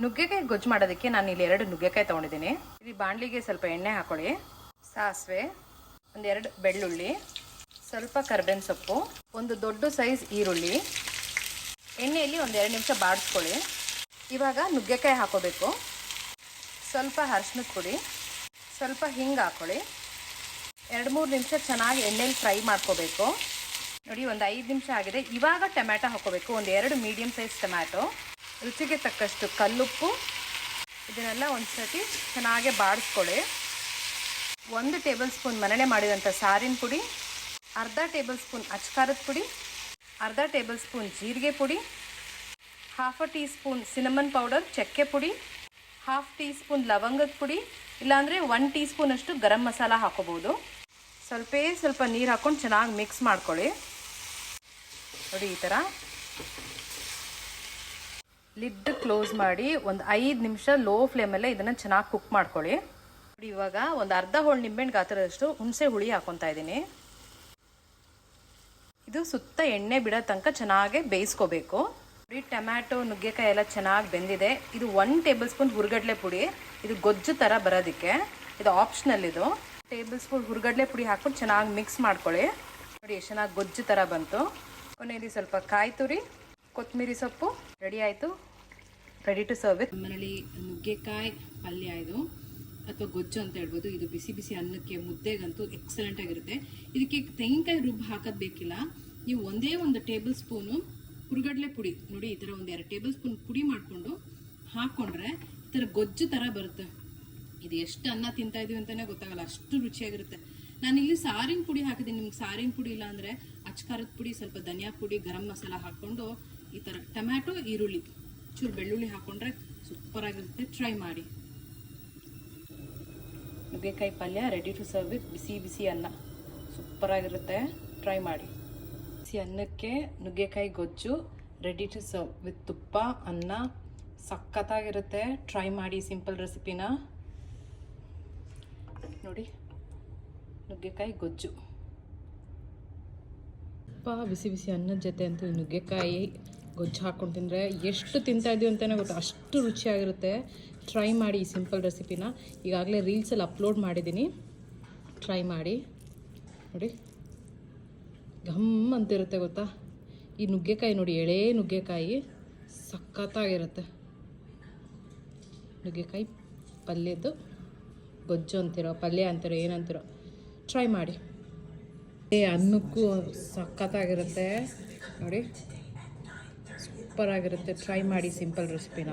ನುಗ್ಗೆಕಾಯಿ ಗೊಜ್ಜು ಮಾಡೋದಕ್ಕೆ ನಾನು ಇಲ್ಲಿ ಎರಡು ನುಗ್ಗೆಕಾಯಿ ತೊಗೊಂಡಿದ್ದೀನಿ. ಇಲ್ಲಿ ಬಾಣಲಿಗೆ ಸ್ವಲ್ಪ ಎಣ್ಣೆ ಹಾಕೊಳ್ಳಿ. ಸಾಸಿವೆ, ಒಂದೆರಡು ಬೆಳ್ಳುಳ್ಳಿ, ಸ್ವಲ್ಪ ಕರ್ಬೇವಿನ ಸೊಪ್ಪು, ಒಂದು ದೊಡ್ಡ ಸೈಜ್ ಈರುಳ್ಳಿ. ಎಣ್ಣೆಯಲ್ಲಿ ಒಂದೆರಡು ನಿಮಿಷ ಬಾಡಿಸ್ಕೊಳ್ಳಿ. ಇವಾಗ ನುಗ್ಗೆಕಾಯಿ ಹಾಕೋಬೇಕು. ಸ್ವಲ್ಪ ಅರ್ಶಿನದ ಪುಡಿ, ಸ್ವಲ್ಪ ಹಿಂಗೆ ಹಾಕೊಳ್ಳಿ. ಎರಡು ಮೂರು ನಿಮಿಷ ಚೆನ್ನಾಗಿ ಎಣ್ಣೆಲಿ ಫ್ರೈ ಮಾಡ್ಕೋಬೇಕು. ನೋಡಿ, ಒಂದು ಐದು ನಿಮಿಷ ಆಗಿದೆ. ಇವಾಗ ಟೊಮ್ಯಾಟೊ ಹಾಕೋಬೇಕು. ಒಂದು ಎರಡು ಮೀಡಿಯಮ್ ಸೈಜ್ ಟೊಮ್ಯಾಟೊ. ರುಚಿಗೆ ತಕ್ಕಷ್ಟು ಕಲ್ಲುಪ್ಪು. ಇದನ್ನೆಲ್ಲ ಒಂದು ಸತಿ ಚೆನ್ನಾಗೆ ಬಾಡಿಸ್ಕೊಳ್ಳಿ. ಒಂದು ಟೇಬಲ್ ಸ್ಪೂನ್ ಮನೆಯೇ ಮಾಡಿದಂಥ ಸಾರಿನ ಪುಡಿ, ಅರ್ಧ ಟೇಬಲ್ ಸ್ಪೂನ್ ಅಚ್ಕಾರದ ಪುಡಿ, ಅರ್ಧ ಟೇಬಲ್ ಸ್ಪೂನ್ ಜೀರಿಗೆ ಪುಡಿ half a teaspoon cinnamon powder ಚಕ್ಕೆ ಪುಡಿ ಹಾಫ್ ಟೀ ಸ್ಪೂನ್ ಲವಂಗದ ಪುಡಿ, ಇಲ್ಲಾಂದರೆ ಒನ್ ಟೀ ಸ್ಪೂನಷ್ಟು ಗರಂ ಮಸಾಲ ಹಾಕೋಬೋದು ಸ್ವಲ್ಪೇ ಸ್ವಲ್ಪ ನೀರು ಹಾಕ್ಕೊಂಡು ಚೆನ್ನಾಗಿ ಮಿಕ್ಸ್ ಮಾಡ್ಕೊಳ್ಳಿ. ನೋಡಿ ಈ ಥರ ಲಿಡ್ ಕ್ಲೋಸ್ ಮಾಡಿ ಒಂದು ಐದು ನಿಮಿಷ ಲೋ ಫ್ಲೇಮಲ್ಲೇ ಇದನ್ನು ಚೆನ್ನಾಗಿ ಕುಕ್ ಮಾಡ್ಕೊಳ್ಳಿ. ನೋಡಿ, ಇವಾಗ ಒಂದು ಅರ್ಧ ಹೋಳು ನಿಂಬೆಹಣ್ಣು ಗಾತ್ರದಷ್ಟು ಹುಣಸೆ ಹುಳಿ ಹಾಕೊತಾ ಇದ್ದೀನಿ. ಇದು ಸುತ್ತ ಎಣ್ಣೆ ಬಿಡೋ ತನಕ ಚೆನ್ನಾಗಿ ಬೇಯಿಸ್ಕೋಬೇಕು. ನೋಡಿ, ಟೊಮ್ಯಾಟೊ, ನುಗ್ಗೆಕಾಯಿ ಎಲ್ಲ ಚೆನ್ನಾಗಿ ಬೆಂದಿದೆ. ಇದು ಒನ್ ಟೇಬಲ್ ಸ್ಪೂನ್ ಹುರ್ಗಡ್ಲೆ ಪುಡಿ. ಇದು ಗೊಜ್ಜು ಥರ ಬರೋದಕ್ಕೆ. ಇದು ಆಪ್ಷನಲ್ ಇದು. ಟೇಬಲ್ ಸ್ಪೂನ್ ಹುರ್ಗಡ್ಲೆ ಪುಡಿ ಹಾಕ್ಬಿಟ್ಟು ಚೆನ್ನಾಗಿ ಮಿಕ್ಸ್ ಮಾಡ್ಕೊಳ್ಳಿ. ನೋಡಿ ಚೆನ್ನಾಗಿ ಗೊಜ್ಜು ಥರ ಬಂತು. ಕೊನೆಯಲ್ಲಿ ಸ್ವಲ್ಪ ಕಾಯಿ ತುರಿ ಕೊತ್ತಂಬರಿ ಸೊಪ್ಪು. ರೆಡಿ ಆಯಿತು. ರೆಡಿ ಟು ಸರ್ವ್ ವಿತ್ ಮನೇಲಿ ನುಗ್ಗೆಕಾಯಿ ಪಲ್ಯ ಇದು, ಅಥವಾ ಗೊಜ್ಜು ಅಂತ ಹೇಳ್ಬೋದು. ಇದು ಬಿಸಿ ಬಿಸಿ ಅನ್ನಕ್ಕೆ, ಮುದ್ದೆಗಂತೂ ಎಕ್ಸಲೆಂಟ್ ಆಗಿರುತ್ತೆ. ಇದಕ್ಕೆ ತೆಂಗಿನಕಾಯಿ ರುಬ್ಬು ಹಾಕೋದು ಬೇಕಿಲ್ಲ. ನೀವು ಒಂದೇ ಒಂದು ಟೇಬಲ್ ಸ್ಪೂನು ಹುರ್ಗಡ್ಲೆ ಪುಡಿ, ನೋಡಿ ಈ ಥರ ಒಂದು ಎರಡು ಟೇಬಲ್ ಸ್ಪೂನ್ ಪುಡಿ ಮಾಡಿಕೊಂಡು ಹಾಕ್ಕೊಂಡ್ರೆ ಈ ಥರ ಗೊಜ್ಜು ಥರ ಬರುತ್ತೆ. ಇದು ಎಷ್ಟು ಅನ್ನ ತಿಂತಾ ಇದೀವಿ ಅಂತಲೇ ಗೊತ್ತಾಗಲ್ಲ, ಅಷ್ಟು ರುಚಿಯಾಗಿರುತ್ತೆ. ನಾನು ಇಲ್ಲಿ ಸಾರಿನ ಪುಡಿ ಹಾಕಿದ್ದೀನಿ. ನಿಮ್ಗೆ ಸಾರಿನ ಪುಡಿ ಇಲ್ಲ ಅಂದರೆ ಅಚ್ಕಾರದ ಪುಡಿ, ಸ್ವಲ್ಪ ಧನಿಯಾ ಪುಡಿ, ಗರಂ ಮಸಾಲ ಹಾಕ್ಕೊಂಡು ಈ ಥರ ಟೊಮ್ಯಾಟೊ, ಈರುಳ್ಳಿ ಚೂರು ಬೆಳ್ಳುಳ್ಳಿ ಹಾಕೊಂಡ್ರೆ ಸೂಪರ್ ಆಗಿರುತ್ತೆ. ಟ್ರೈ ಮಾಡಿ. ನುಗ್ಗೆಕಾಯಿ ಪಲ್ಯ ರೆಡಿ ಟು ಸರ್ವ್ ವಿತ್ ಬಿಸಿ ಬಿಸಿ ಅನ್ನ. ಸೂಪರಾಗಿರುತ್ತೆ ಟ್ರೈ ಮಾಡಿ. ಬಿಸಿ ಅನ್ನಕ್ಕೆ ನುಗ್ಗೆಕಾಯಿ ಗೊಜ್ಜು ರೆಡಿ ಟು ಸರ್ವ್ ವಿತ್ ತುಪ್ಪ, ಅನ್ನ. ಸಖತ್ತಾಗಿರುತ್ತೆ. ಟ್ರೈ ಮಾಡಿ ಸಿಂಪಲ್ ರೆಸಿಪಿನ ನೋಡಿ. ನುಗ್ಗೆಕಾಯಿ ಗೊಜ್ಜು. ತುಪ್ಪ ಬಿಸಿ ಬಿಸಿ ಅನ್ನದ ಜೊತೆ ಅಂತೂ ನುಗ್ಗೆಕಾಯಿ ಗೊಜ್ಜು ಹಾಕ್ಕೊಂಡು ತಿಂದರೆ ಎಷ್ಟು ತಿಂತಾ ಅಂತಲೇ ಗೊತ್ತು. ಅಷ್ಟು ರುಚಿಯಾಗಿರುತ್ತೆ. ಟ್ರೈ ಮಾಡಿ ಈ ಸಿಂಪಲ್ ರೆಸಿಪಿನ ಈಗಾಗಲೇ ರೀಲ್ಸಲ್ಲಿ ಅಪ್ಲೋಡ್ ಮಾಡಿದ್ದೀನಿ. ಟ್ರೈ ಮಾಡಿ. ನೋಡಿ. ಘಮ್ ಅಂತಿರುತ್ತೆ ಗೊತ್ತಾ? ಈ ನುಗ್ಗೆಕಾಯಿ ನೋಡಿ, ಎಳೆ ನುಗ್ಗೆಕಾಯಿ ಸಖತ್ತಾಗಿರುತ್ತೆ. ನುಗ್ಗೆಕಾಯಿ ಪಲ್ಯದ್ದು ಗೊಜ್ಜು ಅಂತಿರೋ, ಪಲ್ಯ ಅಂತಿರೋ, ಏನಂತಿರೋ. ಟ್ರೈ ಮಾಡಿ. ಏ, ಅನ್ನಕ್ಕೂ ಸಖತ್ತಾಗಿರುತ್ತೆ. ನೋಡಿ. ಸೂಪರ್ ಆಗಿರುತ್ತೆ ಟ್ರೈ ಮಾಡಿ ಸಿಂಪಲ್ ರೆಸಿಪಿನ